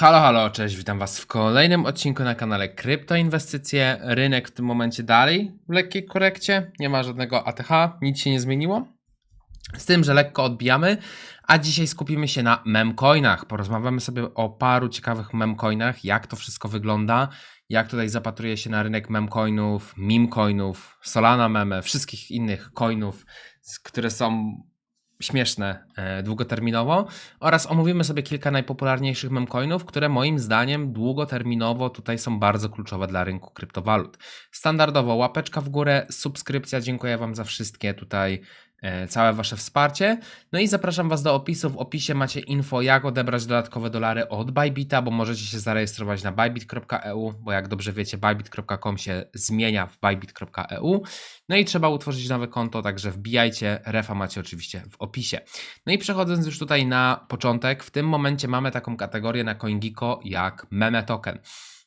Halo, halo, cześć, witam Was w kolejnym odcinku na kanale Kryptoinwestycje. Rynek w tym momencie dalej w lekkiej korekcie, nie ma żadnego ATH, nic się nie zmieniło. Z tym, że lekko odbijamy, a dzisiaj skupimy się na memcoinach. Porozmawiamy sobie o paru ciekawych memcoinach, jak to wszystko wygląda, jak tutaj zapatruje się na rynek memcoinów, memecoinów, Solana meme, wszystkich innych coinów, które są śmieszne e, długoterminowo oraz omówimy sobie kilka najpopularniejszych memcoinów, które moim zdaniem długoterminowo tutaj są bardzo kluczowe dla rynku kryptowalut. Standardowo łapeczka w górę, subskrypcja, dziękuję Wam za wszystkie tutaj całe Wasze wsparcie. No i zapraszam Was do opisu. W opisie macie info, jak odebrać dodatkowe dolary od Bybita, bo możecie się zarejestrować na bybit.eu, bo jak dobrze wiecie, bybit.com się zmienia w bybit.eu. No i trzeba utworzyć nowe konto, także wbijajcie. Refa macie oczywiście w opisie. No i przechodząc już tutaj na początek, w tym momencie mamy taką kategorię na CoinGecko jak meme token.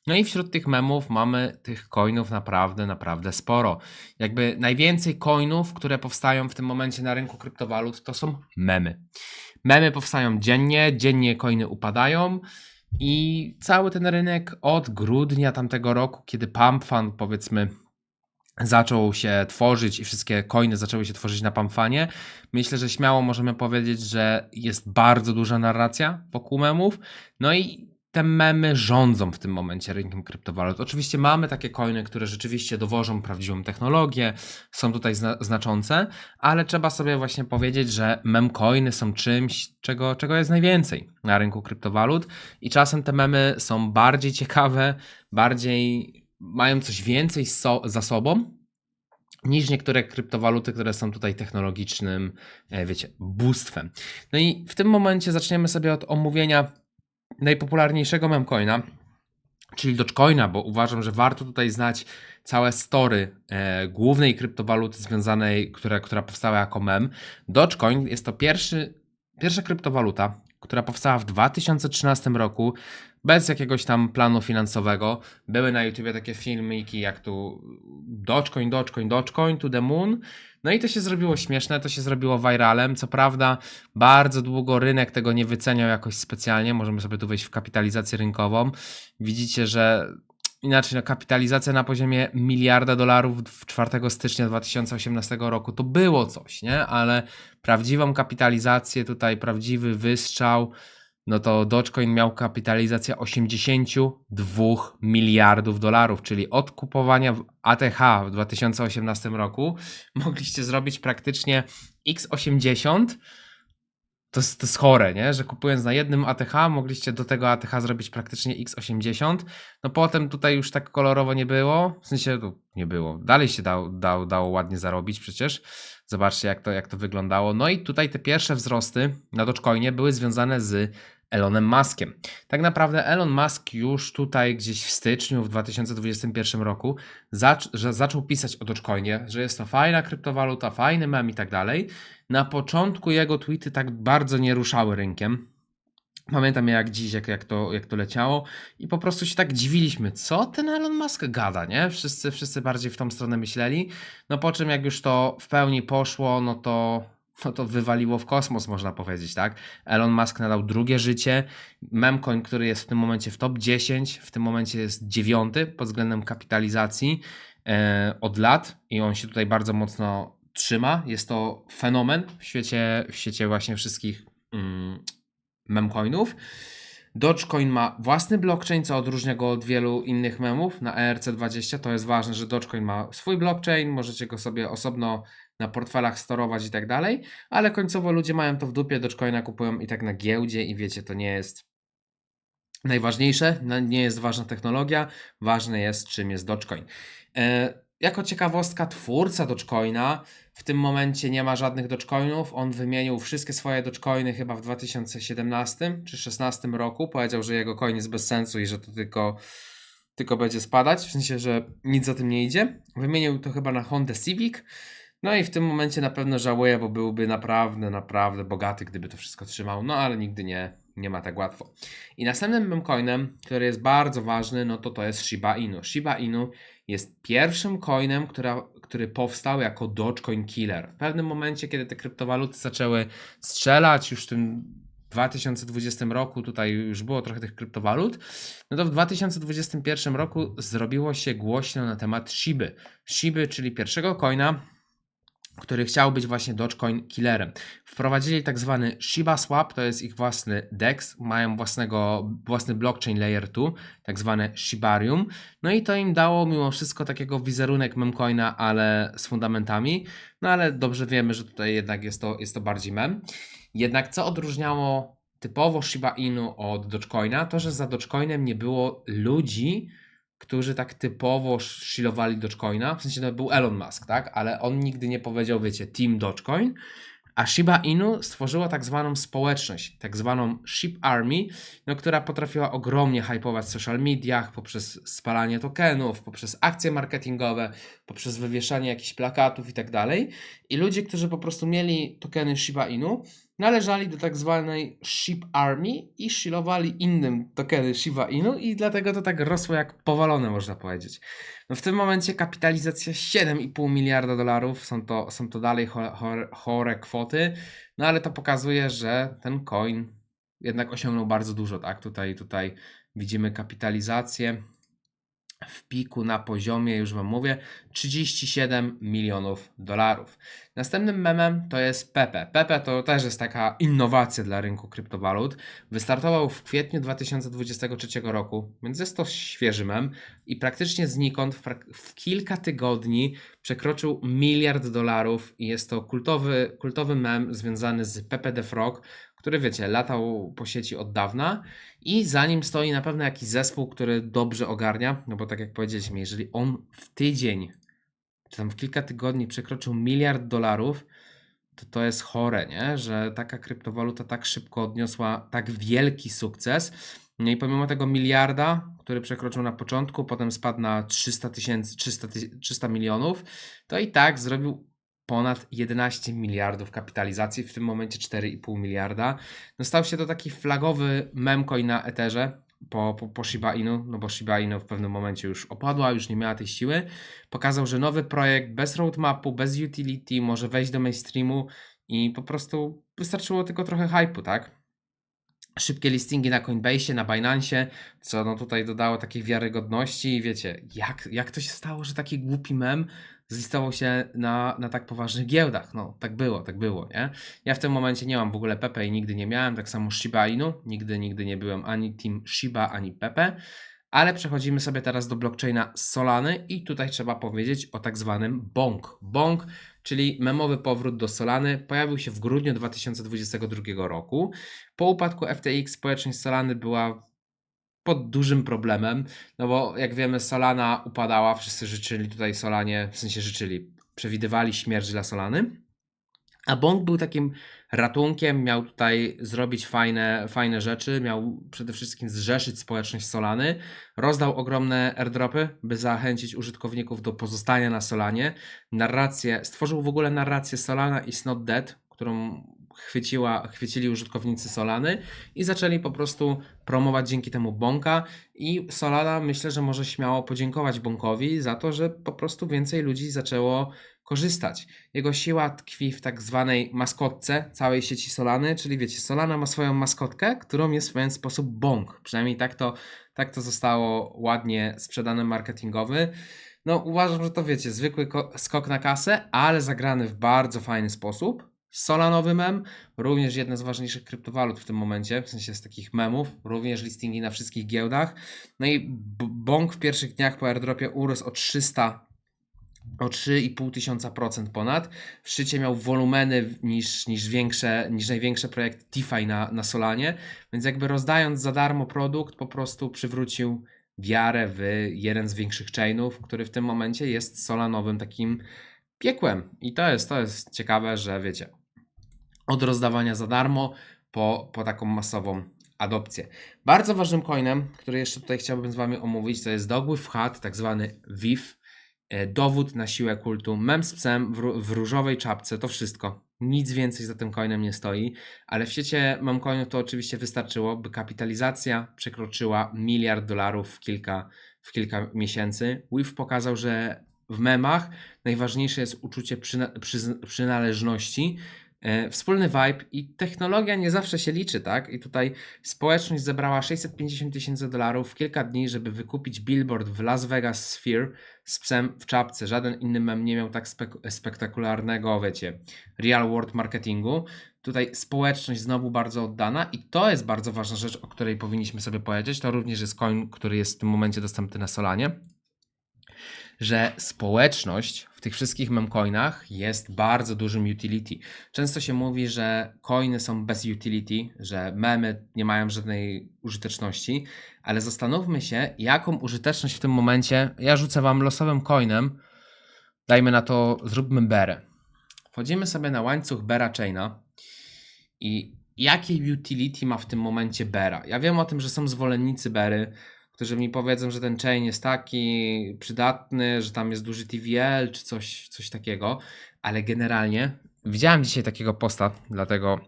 No i wśród tych memów mamy tych coinów naprawdę, naprawdę sporo. Jakby najwięcej coinów, które powstają w tym momencie na rynku kryptowalut, to są memy. Memy powstają dziennie, dziennie coiny upadają i cały ten rynek od grudnia tamtego roku, kiedy Pump Fund powiedzmy zaczął się tworzyć i wszystkie coiny zaczęły się tworzyć na Pamfanie, myślę, że śmiało możemy powiedzieć, że jest bardzo duża narracja wokół memów. No i te memy rządzą w tym momencie rynkiem kryptowalut. Oczywiście mamy takie coiny, które rzeczywiście dowożą prawdziwą technologię, są tutaj zna znaczące, ale trzeba sobie właśnie powiedzieć, że memcoiny są czymś, czego, czego jest najwięcej na rynku kryptowalut i czasem te memy są bardziej ciekawe, bardziej mają coś więcej so za sobą niż niektóre kryptowaluty, które są tutaj technologicznym, e, wiecie, bóstwem. No i w tym momencie zaczniemy sobie od omówienia najpopularniejszego memcoina, czyli Dogecoina, bo uważam, że warto tutaj znać całe story e, głównej kryptowaluty związanej, która, która powstała jako mem. Dogecoin jest to pierwszy, pierwsza kryptowaluta, która powstała w 2013 roku bez jakiegoś tam planu finansowego. Były na YouTubie takie filmiki jak tu Dogecoin, Dogecoin, Dogecoin to the moon. No i to się zrobiło śmieszne, to się zrobiło viralem. Co prawda, bardzo długo rynek tego nie wyceniał jakoś specjalnie. Możemy sobie tu wejść w kapitalizację rynkową. Widzicie, że inaczej, no, kapitalizacja na poziomie miliarda dolarów w 4 stycznia 2018 roku to było coś, nie? Ale prawdziwą kapitalizację, tutaj prawdziwy wystrzał, no to Dogecoin miał kapitalizację 82 miliardów dolarów, czyli od kupowania w ATH w 2018 roku mogliście zrobić praktycznie x80. To jest, to jest chore, nie? że kupując na jednym ATH mogliście do tego ATH zrobić praktycznie x80. No potem tutaj już tak kolorowo nie było, w sensie tu nie było. Dalej się dało, dało, dało ładnie zarobić przecież. Zobaczcie jak to, jak to wyglądało. No i tutaj te pierwsze wzrosty na Dogecoinie były związane z Elonem Muskiem. Tak naprawdę Elon Musk już tutaj gdzieś w styczniu w 2021 roku zac zaczął pisać o Dogecoinie, że jest to fajna kryptowaluta, fajny mem i tak dalej. Na początku jego tweety tak bardzo nie ruszały rynkiem. Pamiętam jak dziś, jak, jak, to, jak to leciało i po prostu się tak dziwiliśmy, co ten Elon Musk gada, nie? Wszyscy, wszyscy bardziej w tą stronę myśleli. No po czym jak już to w pełni poszło, no to, no to wywaliło w kosmos, można powiedzieć, tak? Elon Musk nadał drugie życie. Memcoin, który jest w tym momencie w top 10, w tym momencie jest dziewiąty pod względem kapitalizacji e, od lat i on się tutaj bardzo mocno trzyma. Jest to fenomen w świecie, w świecie właśnie wszystkich mm, memcoinów. Dogecoin ma własny blockchain, co odróżnia go od wielu innych memów na ERC20. To jest ważne, że Dogecoin ma swój blockchain, możecie go sobie osobno na portfelach storować i tak dalej, ale końcowo ludzie mają to w dupie, Dogecoina kupują i tak na giełdzie i wiecie, to nie jest najważniejsze, nie jest ważna technologia, ważne jest czym jest Dogecoin. Jako ciekawostka, twórca Dogecoina w tym momencie nie ma żadnych Dogecoinów. On wymienił wszystkie swoje Dogecoiny chyba w 2017 czy 2016 roku. Powiedział, że jego coin jest bez sensu i że to tylko, tylko będzie spadać, w sensie, że nic za tym nie idzie. Wymienił to chyba na Honda Civic. No i w tym momencie na pewno żałuję, bo byłby naprawdę, naprawdę bogaty, gdyby to wszystko trzymał. No ale nigdy nie, nie ma tak łatwo. I następnym memcoinem, który jest bardzo ważny, no to to jest Shiba Inu. Shiba Inu jest pierwszym coinem, która, który powstał jako Dogecoin Killer. W pewnym momencie, kiedy te kryptowaluty zaczęły strzelać, już ten 2020 roku, tutaj już było trochę tych kryptowalut, no to w 2021 roku zrobiło się głośno na temat Shiby. Shiby, czyli pierwszego coina, który chciał być właśnie Dogecoin killerem. Wprowadzili tak zwany Shiba Swap, to jest ich własny DEX, mają własnego, własny blockchain layer 2, tak zwane Shibarium. No i to im dało mimo wszystko takiego wizerunek memcoina, ale z fundamentami. No ale dobrze wiemy, że tutaj jednak jest to, jest to bardziej mem. Jednak co odróżniało typowo Shiba Inu od Dogecoina, to że za Dogecoinem nie było ludzi, którzy tak typowo shillowali Dogecoina, w sensie to był Elon Musk, tak? Ale on nigdy nie powiedział, wiecie, Team Dogecoin, a Shiba Inu stworzyła tak zwaną społeczność, tak zwaną Ship Army, no, która potrafiła ogromnie hypować w social mediach poprzez spalanie tokenów, poprzez akcje marketingowe, poprzez wywieszanie jakichś plakatów i tak dalej. I ludzie, którzy po prostu mieli tokeny Shiba Inu, należali do tak zwanej Ship Army i shillowali innym tokeny Shiba Inu i dlatego to tak rosło jak powalone można powiedzieć. No w tym momencie kapitalizacja 7,5 miliarda dolarów, są to, są to dalej chore, chore kwoty, no ale to pokazuje, że ten coin jednak osiągnął bardzo dużo, tak? Tutaj, tutaj widzimy kapitalizację w piku na poziomie, już Wam mówię, 37 milionów dolarów. Następnym memem to jest Pepe. Pepe to też jest taka innowacja dla rynku kryptowalut. Wystartował w kwietniu 2023 roku, więc jest to świeży mem i praktycznie znikąd w, w kilka tygodni przekroczył miliard dolarów i jest to kultowy, kultowy mem związany z Pepe the Frog, który wiecie, latał po sieci od dawna i za nim stoi na pewno jakiś zespół, który dobrze ogarnia, no bo tak jak powiedzieliśmy, jeżeli on w tydzień, czy tam w kilka tygodni przekroczył miliard dolarów, to to jest chore, nie? że taka kryptowaluta tak szybko odniosła tak wielki sukces. No i pomimo tego miliarda, który przekroczył na początku, potem spadł na 300 tysięcy, 300, 300 milionów, to i tak zrobił ponad 11 miliardów kapitalizacji, w tym momencie 4,5 miliarda. No stał się to taki flagowy memcoin na Etherze po, po, po Shiba Inu, no bo Shiba Inu w pewnym momencie już opadła, już nie miała tej siły. Pokazał, że nowy projekt bez roadmapu, bez utility może wejść do mainstreamu i po prostu wystarczyło tylko trochę hype'u, tak? Szybkie listingi na Coinbase, na Binance, co no tutaj dodało takiej wiarygodności i wiecie, jak, jak to się stało, że taki głupi mem zlistował się na, na tak poważnych giełdach. No, tak było, tak było, nie? Ja w tym momencie nie mam w ogóle Pepe i nigdy nie miałem, tak samo Shiba Inu, nigdy, nigdy nie byłem ani Team Shiba, ani Pepe, ale przechodzimy sobie teraz do blockchaina Solany i tutaj trzeba powiedzieć o tak zwanym Bonk. Bonk, czyli memowy powrót do Solany, pojawił się w grudniu 2022 roku. Po upadku FTX społeczność Solany była pod dużym problemem, no bo jak wiemy Solana upadała, wszyscy życzyli tutaj Solanie, w sensie życzyli, przewidywali śmierć dla Solany. A Bong był takim ratunkiem, miał tutaj zrobić fajne, fajne rzeczy, miał przede wszystkim zrzeszyć społeczność Solany, rozdał ogromne airdropy, by zachęcić użytkowników do pozostania na Solanie, narrację, stworzył w ogóle narrację Solana is not dead, którą chwyciła, chwycili użytkownicy Solany i zaczęli po prostu promować dzięki temu Bonka. I Solana myślę, że może śmiało podziękować Bonkowi za to, że po prostu więcej ludzi zaczęło korzystać. Jego siła tkwi w tak zwanej maskotce całej sieci Solany, czyli wiecie, Solana ma swoją maskotkę, którą jest w pewien sposób Bonk. Przynajmniej tak to, tak to zostało ładnie sprzedane marketingowy. No uważam, że to wiecie, zwykły skok na kasę, ale zagrany w bardzo fajny sposób Solanowy mem, również jedna z ważniejszych kryptowalut w tym momencie, w sensie z takich memów, również listingi na wszystkich giełdach. No i Bong w pierwszych dniach po airdropie urósł o 300 o 3,5 tysiąca procent ponad. W szczycie miał wolumeny niż, niż, większe, niż największe projekty DeFi na, na Solanie, więc jakby rozdając za darmo produkt, po prostu przywrócił wiarę w jeden z większych chainów, który w tym momencie jest solanowym takim piekłem. I to jest, to jest ciekawe, że wiecie, od rozdawania za darmo po, po taką masową adopcję. Bardzo ważnym coinem, który jeszcze tutaj chciałbym z Wami omówić, to jest dogłów hat, tak zwany VIF, dowód na siłę kultu, mem z psem w, różowej czapce, to wszystko. Nic więcej za tym coinem nie stoi, ale w świecie memcoinów to oczywiście wystarczyło, by kapitalizacja przekroczyła miliard dolarów w kilka, w kilka miesięcy. WIF pokazał, że w memach najważniejsze jest uczucie przyna- przynależności, E, Wspólny vibe i technologia nie zawsze się liczy, tak? I tutaj społeczność zebrała 650 tysięcy dolarów w kilka dni, żeby wykupić billboard w Las Vegas Sphere z psem w czapce. Żaden inny mem nie miał tak spek- spektakularnego, wiecie, real world marketingu. Tutaj społeczność znowu bardzo oddana i to jest bardzo ważna rzecz, o której powinniśmy sobie powiedzieć. To również jest coin, który jest w tym momencie dostępny na Solanie że społeczność w tych wszystkich memcoinach jest bardzo dużym utility. Często się mówi, że coiny są bez utility, że memy nie mają żadnej użyteczności, ale zastanówmy się, jaką użyteczność w tym momencie. Ja rzucę wam losowym coinem. Dajmy na to, zróbmy berę. Wchodzimy sobie na łańcuch Bera Chaina i jakie utility ma w tym momencie Bera? Ja wiem o tym, że są zwolennicy Bery, którzy mi powiedzą, że ten chain jest taki przydatny, że tam jest duży TVL czy coś, coś takiego, ale generalnie widziałem dzisiaj takiego posta, dlatego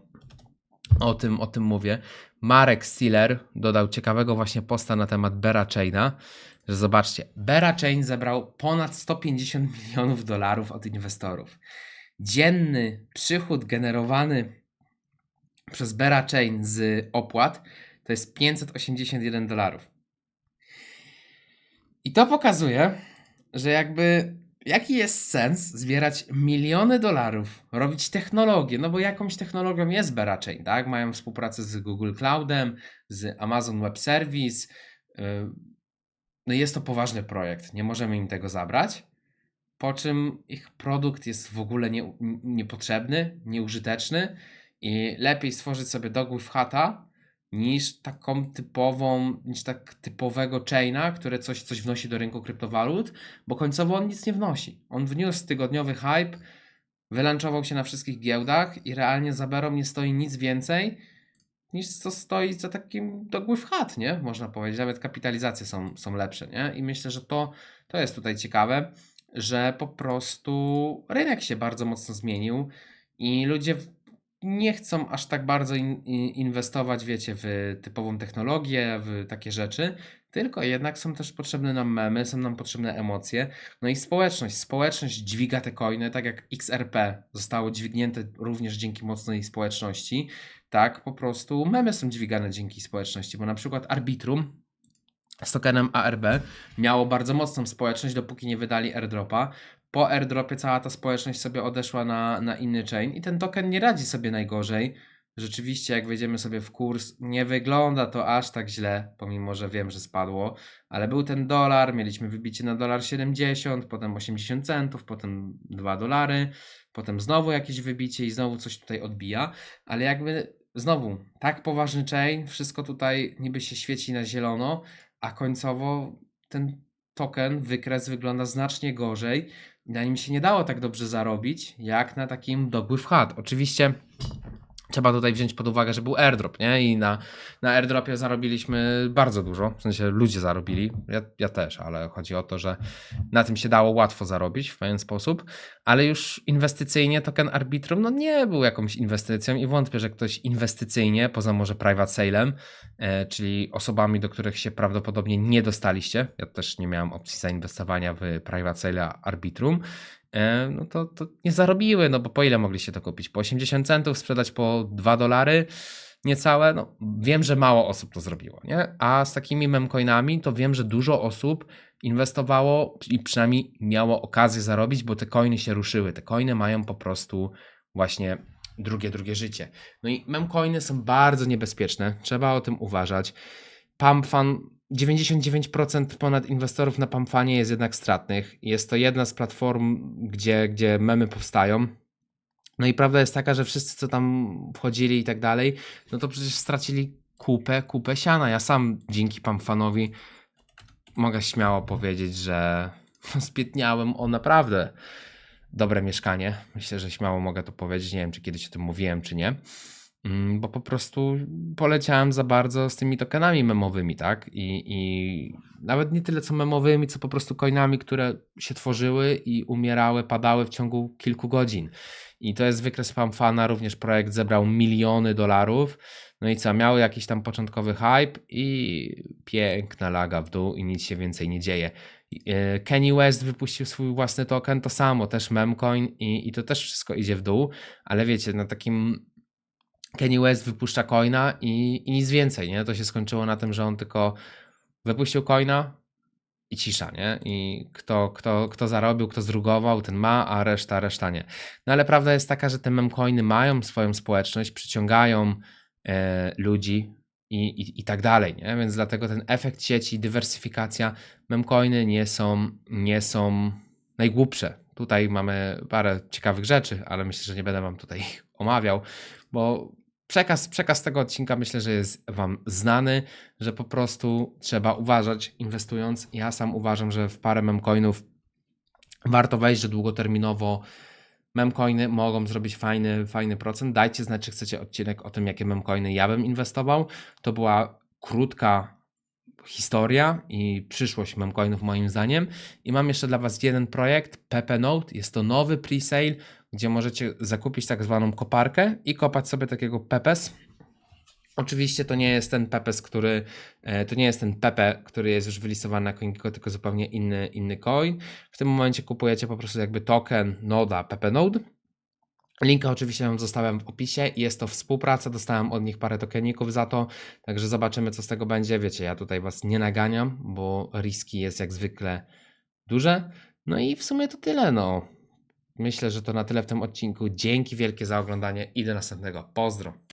o tym, o tym mówię. Marek Stiller dodał ciekawego właśnie posta na temat Bera Chaina, że zobaczcie, Bera Chain zebrał ponad 150 milionów dolarów od inwestorów. Dzienny przychód generowany przez Bera Chain z opłat to jest 581 dolarów. I to pokazuje, że jakby jaki jest sens zbierać miliony dolarów, robić technologię, no bo jakąś technologią jest Berachain, tak? Mają współpracę z Google Cloudem, z Amazon Web Service. yy, No jest to poważny projekt, nie możemy im tego zabrać. Po czym ich produkt jest w ogóle nie, niepotrzebny, nieużyteczny i lepiej stworzyć sobie dogłów hata, niż taką typową, niż tak typowego chaina, które coś, coś wnosi do rynku kryptowalut, bo końcowo on nic nie wnosi. On wniósł tygodniowy hype, wylanczował się na wszystkich giełdach i realnie za Berą nie stoi nic więcej niż co stoi za takim dogływ chat, nie? Można powiedzieć. Nawet kapitalizacje są, są lepsze, nie? I myślę, że to, to jest tutaj ciekawe, że po prostu rynek się bardzo mocno zmienił i ludzie w- nie chcą aż tak bardzo in, in, inwestować, wiecie, w typową technologię, w takie rzeczy, tylko jednak są też potrzebne nam memy, są nam potrzebne emocje. No i społeczność. Społeczność dźwiga te coiny, tak jak XRP zostało dźwignięte również dzięki mocnej społeczności. Tak, po prostu memy są dźwigane dzięki społeczności, bo na przykład Arbitrum z tokenem ARB miało bardzo mocną społeczność, dopóki nie wydali airdropa. Po airdropie cała ta społeczność sobie odeszła na, na inny chain i ten token nie radzi sobie najgorzej. Rzeczywiście, jak wejdziemy sobie w kurs, nie wygląda to aż tak źle, pomimo że wiem, że spadło, ale był ten dolar, mieliśmy wybicie na dolar 70, potem 80 centów, potem 2 dolary, potem znowu jakieś wybicie i znowu coś tutaj odbija, ale jakby znowu tak poważny chain, wszystko tutaj niby się świeci na zielono, a końcowo ten token, wykres wygląda znacznie gorzej. Na nim się nie dało tak dobrze zarobić, jak na takim dogływ hat. Oczywiście trzeba tutaj wziąć pod uwagę, że był airdrop, nie? I na, na airdropie zarobiliśmy bardzo dużo. W sensie ludzie zarobili, ja, ja też, ale chodzi o to, że na tym się dało łatwo zarobić w pewien sposób, ale już inwestycyjnie token Arbitrum no nie był jakąś inwestycją i wątpię, że ktoś inwestycyjnie, poza może private salem, e, czyli osobami, do których się prawdopodobnie nie dostaliście, ja też nie miałem opcji zainwestowania w private sale Arbitrum, no to, to nie zarobiły, no bo po ile mogliście to kupić? Po 80 centów, sprzedać po 2 dolary? Niecałe, no wiem, że mało osób to zrobiło, nie? A z takimi memcoinami to wiem, że dużo osób inwestowało i przynajmniej miało okazję zarobić, bo te coiny się ruszyły. Te coiny mają po prostu właśnie drugie, drugie życie. No i memcoiny są bardzo niebezpieczne, trzeba o tym uważać. PumpFan 99% ponad inwestorów na PumpFanie jest jednak stratnych. Jest to jedna z platform, gdzie, gdzie memy powstają. No i prawda jest taka, że wszyscy, co tam wchodzili i tak dalej, no to przecież stracili kupę, kupę siana. Ja sam dzięki PumpFanowi mogę śmiało powiedzieć, że zbiedniałem o naprawdę dobre mieszkanie. Myślę, że śmiało mogę to powiedzieć. Nie wiem, czy kiedyś o tym mówiłem, czy nie. Mm, Bo po prostu poleciałem za bardzo z tymi tokenami memowymi, tak? I, I nawet nie tyle co memowymi, co po prostu coinami, które się tworzyły i umierały, padały w ciągu kilku godzin. I to jest wykres Pamfana, również projekt zebrał miliony dolarów. No i co, miały jakiś tam początkowy hype i piękna laga w dół i nic się więcej nie dzieje. E, Kanye West wypuścił swój własny token, to samo, też memcoin i, i to też wszystko idzie w dół, ale wiecie, na takim Kanye West wypuszcza coina i, i nic więcej, nie? To się skończyło na tym, że on tylko wypuścił coina i cisza, nie? I kto, kto, kto zarobił, kto zdrugował, ten ma, a reszta, reszta nie. No ale prawda jest taka, że te memcoiny mają swoją społeczność, przyciągają e, ludzi i, i, i tak dalej, nie? Więc dlatego ten efekt sieci, dywersyfikacja, memcoiny nie są, nie są najgłupsze. Tutaj mamy parę ciekawych rzeczy, ale myślę, że nie będę wam tutaj omawiał, bo przekaz, przekaz tego odcinka myślę, że jest Wam znany, że po prostu trzeba uważać inwestując. Ja sam uważam, że w parę memcoinów warto wejść, że długoterminowo memcoiny mogą zrobić fajny, fajny procent. Dajcie znać, czy chcecie odcinek o tym, jakie memcoiny ja bym inwestował. To była krótka historia i przyszłość memcoinów moim zdaniem. I mam jeszcze dla Was jeden projekt, Pepe Note. Jest to nowy presale, gdzie możecie zakupić tak zwaną koparkę i kopać sobie takiego pepes. Oczywiście to nie jest ten pepes, który e, to nie jest ten pepe, który jest już wylistowany na CoinGecko, tylko zupełnie inny, inny coin. W tym momencie kupujecie po prostu jakby token noda Pepe Node. Linka oczywiście Wam zostawiam w opisie. Jest to współpraca, dostałem od nich parę tokeników za to, także zobaczymy co z tego będzie. Wiecie, ja tutaj Was nie naganiam, bo riski jest jak zwykle duże. No i w sumie to tyle, no. Myślę, że to na tyle w tym odcinku. Dzięki wielkie za oglądanie i do następnego. Pozdro.